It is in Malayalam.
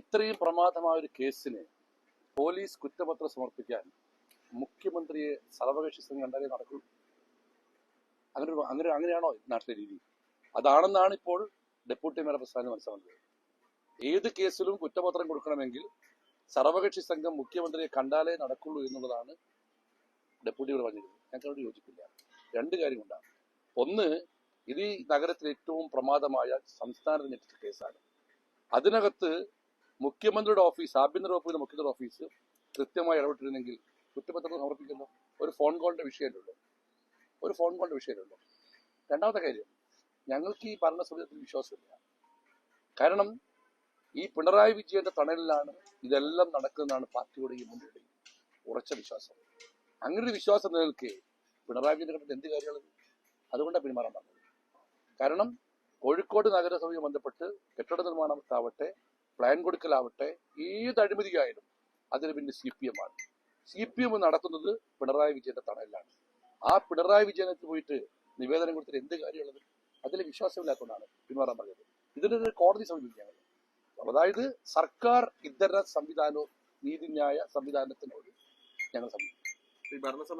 ഇത്രയും പ്രമാദമായ ഒരു കേസിന് പോലീസ് കുറ്റപത്രം സമർപ്പിക്കാൻ മുഖ്യമന്ത്രിയെ സർവകക്ഷി സംഘം കണ്ടാലേ നടക്കൂ. അങ്ങനെ അങ്ങനെ അങ്ങനെയാണോ നാട്ടിലെ രീതി? അതാണെന്നാണ് ഇപ്പോൾ ഡെപ്യൂട്ടി മേയർ പ്രസ്ഥാനം മനസ്സിലാക്കുന്നത്. ഏത് കേസിലും കുറ്റപത്രം കൊടുക്കണമെങ്കിൽ സർവകക്ഷി സംഘം മുഖ്യമന്ത്രിയെ കണ്ടാലേ നടക്കുള്ളൂ എന്നുള്ളതാണ് ഡെപ്യൂട്ടിയോട് പറഞ്ഞിരുന്നത് ഞങ്ങളോട് യോജിപ്പില്ല. രണ്ട് കാര്യം കൊണ്ടാണ് ഒന്ന് ഇത് ഈ നഗരത്തിലെ ഏറ്റവും പ്രമാദമായ സംസ്ഥാനത്തിന് കേസാണ്. അതിനകത്ത് മുഖ്യമന്ത്രിയുടെ ഓഫീസ് ആഭ്യന്തര വകുപ്പിന്റെ മുഖ്യമന്ത്രി ഓഫീസ് കൃത്യമായി ഇടപെട്ടിരുന്നെങ്കിൽ കുറ്റപത്രം സമർപ്പിക്കുന്നു. ഒരു ഫോൺ കോളിന്റെ വിഷയമല്ലോ ഒരു ഫോൺ കോളിന്റെ വിഷയമല്ലോ രണ്ടാമത്തെ കാര്യം ഞങ്ങൾക്ക് ഈ ഭരണസമിതിയിൽ വിശ്വാസമില്ല. കാരണം ഈ പിണറായി വിജയന്റെ തണലിലാണ് ഇതെല്ലാം നടക്കുന്നതാണ് പാർട്ടിയുടെയും മുന്നണിയുടെയും ഉറച്ച വിശ്വാസം. അങ്ങനെ ഒരു വിശ്വാസം നിലനിൽക്കെ പിണറായി വിജയനെ കണ്ടിട്ട് എന്ത് കാര്യങ്ങൾ അതുകൊണ്ടാണ് പിന്മാറാൻ പറഞ്ഞത്. കാരണം കോഴിക്കോട് നഗരസഭയുമായി ബന്ധപ്പെട്ട് കെട്ടിട നിർമ്മാണത്താവട്ടെ പ്ലാൻ കൊടുക്കലാവട്ടെ ഏത് അഴിമതിയായാലും അതിന് പിന്നെ സി പി എം ആണ്. സി പി എം നടത്തുന്നത് പിണറായി വിജയന്റെ തണലിലാണ്. ആ പിണറായി വിജയനത്ത് പോയിട്ട് നിവേദനം കൊടുത്തിട്ട് എന്ത് കാര്യമുള്ളത്? അതിൽ വിശ്വാസമില്ലാത്തതുകൊണ്ടാണ് പിന്മാറാൻ പറഞ്ഞത്. ഇതിനൊരു കോടതി സമീപിക്കുകയാണ് അതായത് സർക്കാർ ഇതര സംവിധാനവും നീതിന്യായ സംവിധാനത്തിനോട് ഞങ്ങൾ സമീപിക്കും.